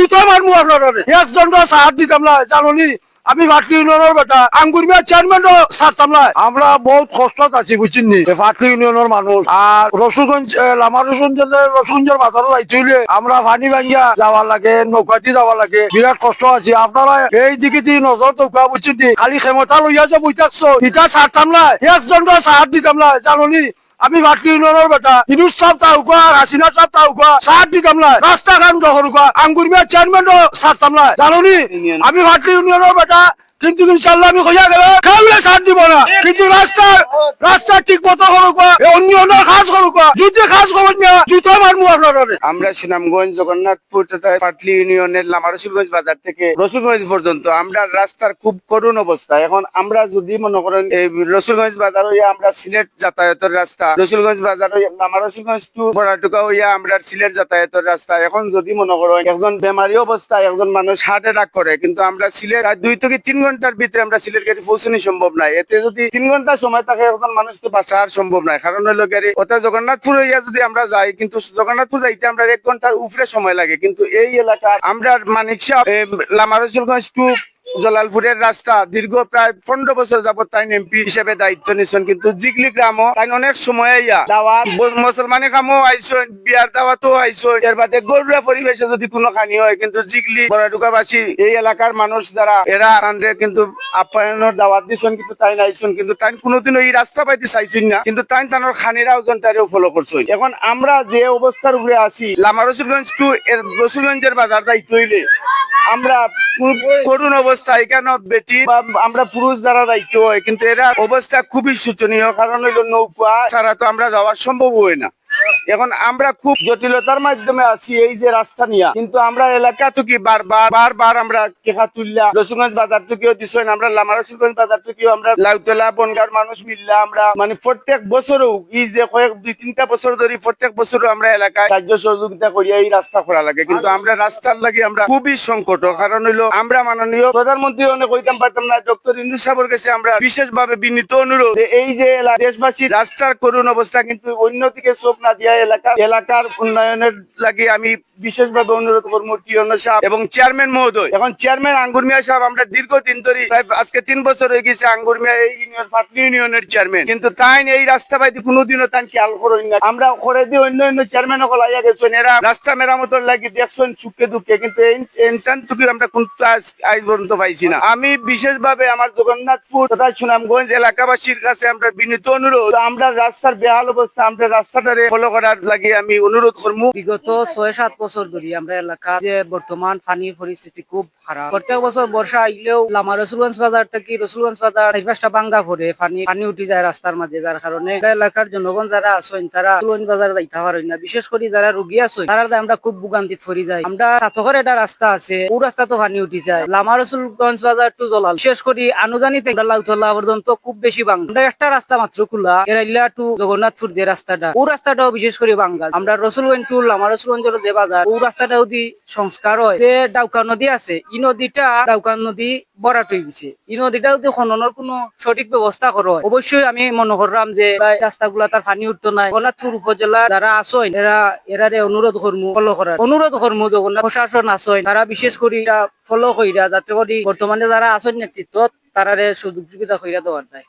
জুতো মারমু আপনার একজন সাহায্য দিতাম না জানি আমি ফাটলি ইউনিয়নের বেটা। আঙ্গুর মিয়া চেয়ারম্যান ছাড়তাম না আমরা বহুত কষ্টত আছি বুঝছেন নি ফাটলি ইউনিয়নের মানুষ। আর রসুলগঞ্জ এ, লামা রসুলগঞ্জ রসুলগঞ্জের বাজারে যাইতে আমরা পানি ভাঙ্গিয়া যাওয়া লাগে নৌকাতি যাওয়া লাগে। বিরাট কষ্ট আছে। আপনারা এই দিকে দিয়ে নজর দৌকা বুঝছেন নি খালি ক্ষমতা লইয়া যে বইতাছ ইটা ছাড়তাম না একজন সাহায্য দিতাম না জানি আমি ভাটলি ইউনিয়নের বেটা। ইনুস সাহেব তাউকা হাসিনা সাহেব তাউকা সাহায্য দিতাম না রাস্তা খান দখল আঙ্গুর মিয়া চেয়ারম্যান ছাড়তাম না জানি আমি ভাটলি ইউনিয়নের বেটা। কিন্তু ইনশাল্লাহ আমি কইয়া গেলে কাউলে সাথ দিব না। কিন্তু রাস্তা রাস্তা ঠিক মতো করুক অন্য অন্য কাজ করুক যদি কাজ করেন না, জুতো মারমু আপনারা আমরা সুনামগঞ্জ, জগন্নাথপুর তথা পাটলি ইউনিয়নের লামা রসুলগঞ্জ বাজার থেকে রসুলগঞ্জ পর্যন্ত আমরা রাস্তার খুব করুণ অবস্থা। এখন আমরা যদি মনে করেন, এই রসুলগঞ্জ বাজার হইয়া আমরা সিলেট যাতায়াতের রাস্তা, রসুলগঞ্জ বাজার হইয়া লামা রসুলগঞ্জ টু বড়াটুকা হইয়া আমরা সিলেট যাতায়াতের রাস্তা। এখন যদি মনে করেন, একজন বেমারি অবস্থা একজন মানুষ হার্ট অ্যাটাক করে, কিন্তু আমরা সিলেট দুই থেকে তিন ঘণ্টার ভিতরে আমরা সিলেট গাড়ি পৌঁছানো সম্ভব নাই। এতে যদি তিন ঘণ্টা সময় থাকে, এখন মানুষ তো আর সম্ভব নাই। কারণ হলো গাড়ি, ওটা জগন্নাথপুর হইয়া যদি আমরা যাই, কিন্তু জগন্নাথপুর যাইতে আমরা এক ঘণ্টার উপরে সময় লাগে। কিন্তু এই এলাকার আমরা মানিক সাহ লামারসুলগঞ্জ টু জলালপুরের রাস্তা দীর্ঘ প্রায় পনেরো বছর যাবত তাই এমপি হিসেবে দায়িত্ব নিচ্ছেন কিন্তু জিগলি গ্রামও তাই অনেক সময় ইয়া দাওয়াত মুসলমানি কামও আইসন বিয়ার দাওয়াতও আইসন এর বাদে গরুরা পরিবেশে যদি কোনো খানি হয়, কিন্তু জিগলি বড়াডুকাবাসী এই এলাকার মানুষ যারা, এরা তানরে কিন্তু আপ্যায়নের দাওয়াত দিছেন কিন্তু তাই নাইছেন কিন্তু তাই কোনোদিনও এই রাস্তা পাইতে চাইছেন না, কিন্তু তাই তানোর খানিরা ওজন তারেও ফলো করছেন। এখন আমরা যে অবস্থার উপরে আছি, লামা রসুলগঞ্জ টু এর রসুলগঞ্জের বাজার যাইতে হইলে, আমরা খুব করুণ অবস্থা এখানে বেটি? বা আমরা পুরুষ দ্বারা দায়িত্ব হয়, কিন্তু এরা অবস্থা খুবই শোচনীয়, কারণ হইল নৌকা ছাড়া তো আমরা যাওয়া সম্ভব হয় না। এখন আমরা খুব জটিলতার মাধ্যমে আছি এই যে রাস্তা নিয়ে। কিন্তু আমরা এলাকা থেকে বারবার বারবার আমরা কেখা তুললা রসুগঞ্জ বাজার থেকেও দিছেন আমরা লামা রসুলগঞ্জ বাজার থেকেও আমরা লাউতলা বনগার মানুষ মিললা আমরা। মানে প্রত্যেক বছরও এই যে কয়েক দুই তিনটা বছর ধরে প্রত্যেক বছরও আমরা এলাকায় সাহায্য সহযোগিতা করিয়া এই রাস্তা করা লাগে। কিন্তু আমরা রাস্তার লাগে আমরা খুবই সংকট কারণ হইল আমরা মাননীয় প্রধানমন্ত্রী অনেক কইতাম পারতাম না ডক্টর ইন্দু সাহেবের কাছে আমরা বিশেষভাবে বিনীত অনুরোধ এই যে দেশবাসী রাস্তার করুণ অবস্থা কিন্তু অন্যদিকে চোখ না এলাকা এলাকার উন্নয়নের লাগে আমি বিশেষভাবে অনুরোধ করব টিয়ন সাহেব এবং চেয়ারম্যান মহোদয়। এখন চেয়ারম্যান আঙ্গুর মিয়া সাহেব, আমরা দীর্ঘদিন ধরে প্রায় আজকে তিন বছর হয়ে গেছে আঙ্গুর মিয়া এই ইউনিয়ন ইউনিয়নের চেয়ারম্যান। কিন্তু তাই এই রাস্তা পাইতে কোনোদিনও তাই খেয়াল করেন না আমরা করে দিয়ে অন্য অন্য চেয়ারম্যান সকল আইয়া গেছেন। এরা রাস্তা মেরামতের লাগি দেখছেন সুখে দুঃখে। কিন্তু আমরা কোন আজ পর্যন্ত পাইছি না। আমি বিশেষভাবে আমার জগন্নাথপুর তথা সুনামগঞ্জ এলাকাবাসীর কাছে আমরা বিনীত অনুরোধ। আমরা রাস্তার বেহাল অবস্থা, আমরা রাস্তাটারে ফলো করার লাগি আমি অনুরোধ করব বিগত ছয় সাত বছর ধরে আমরা এলাকা যে বর্তমান পানির পরিস্থিতি খুব খারাপ। প্রত্যেক বছর বর্ষা আইলেও আমার রসুলগঞ্জ বাজার থেকে রসুলগঞ্জ বাজার চার পাঁচটা বাঙ্গা করে পানি পানি উঠি যায় রাস্তার মাঝে, যার কারণে এলাকার জনগণ যারা আছেন, তারা রসুলগঞ্জ বাজার যাইতে পারেন না। বিশেষ করে যারা রুগী আছে তারা আমরা খুব ভোগান্তিত পড়ি যায় আমরা সাতকের একটা রাস্তা আছে, ও রাস্তা তো পানি উঠি যায়। লামা রসুলগঞ্জ বাজার টু জলাল। বিশেষ করে আনুজানিতে লাউতলা পর্যন্ত খুব বেশি আমরা একটা রাস্তা মাত্র খোলা, এরাইলা টু জগন্নাথপুর যে রাস্তাটা, ও রাস্তাটাও বিশেষ করে বাঙ্গাল। আমরা রসুলগঞ্জ টু লামা রসুলগঞ্জের যে বাজার, ও রাস্তাটা যদি সংস্কার হয়। যে ডাউকা নদী আছে এই নদীটা ডাউকা নদী বরাট হয়ে গেছে। এই নদীটা যদি খননের কোনো সঠিক ব্যবস্থা করা অবশ্যই আমি মনে করলাম যে রাস্তাগুলা তার পানি উঠতো নাই জগন্নাথপুর উপজেলা যারা আসেন এরা এরারে অনুরোধ করমু ফলো করার। অনুরোধ করমু জগন্নাথ প্রশাসন আসেন তারা বিশেষ করে ফলো কইরা, যাতে করে বর্তমানে যারা আসেন নেতৃত্ব তারারে সুযোগ সুবিধা কইরা দেওয়ার দেয়।